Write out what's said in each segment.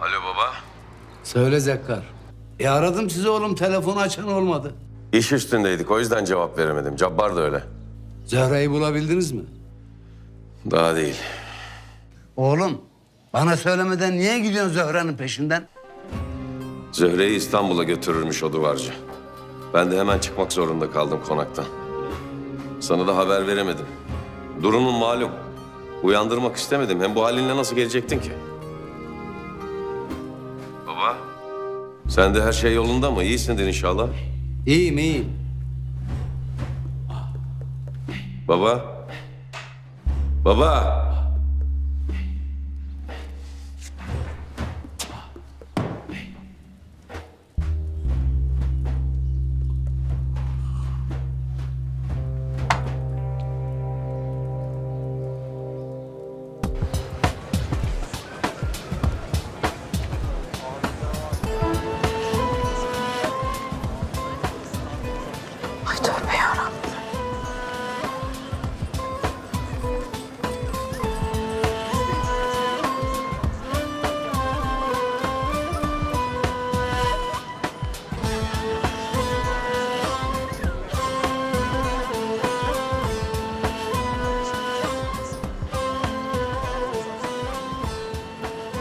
Alo baba. Söyle Zekkar. E aradım sizi oğlum telefonu açan olmadı. İş üstündeydik o yüzden cevap veremedim. Cabbar da öyle. Zöhre'yi bulabildiniz mi? Daha değil. Oğlum bana söylemeden niye gidiyorsun Zöhre'nin peşinden? Zöhre'yi İstanbul'a götürürmüş o duvarcı. Ben de hemen çıkmak zorunda kaldım konaktan. Sana da haber veremedim. Durumun malum. Uyandırmak istemedim. Hem bu halinle nasıl gelecektin ki? Sen de her şey yolunda mı? İyisindir inşallah. İyiyim iyiyim. Baba. Baba.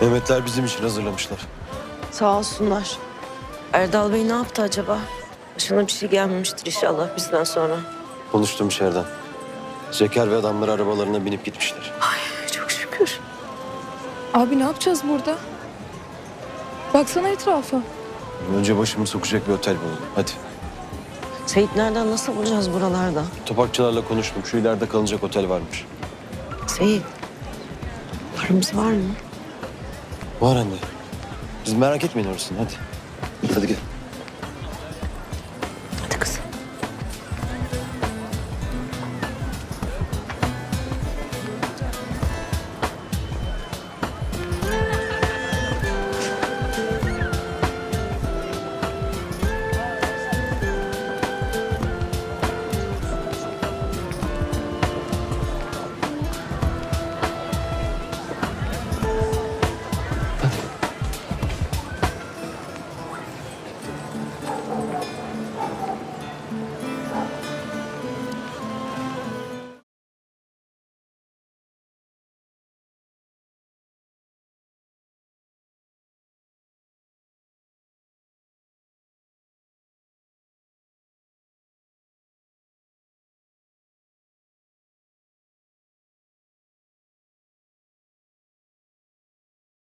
Mehmetler bizim için hazırlamışlar. Sağ olsunlar. Erdal Bey ne yaptı acaba? Başına bir şey gelmemiştir inşallah bizden sonra. Konuştum içeriden. Zeker ve adamları arabalarına binip gitmişler. Ay çok şükür. Abi ne yapacağız burada? Baksana etrafa. Önce başımı sokacak bir otel bulalım. Hadi. Seyit nereden nasıl bulacağız buralarda? Topakçılarla konuştum. Şu ileride kalınacak otel varmış. Seyit. Paramız var mı? Var anne. Biz merak etmeyin orasını hadi. Hadi gel.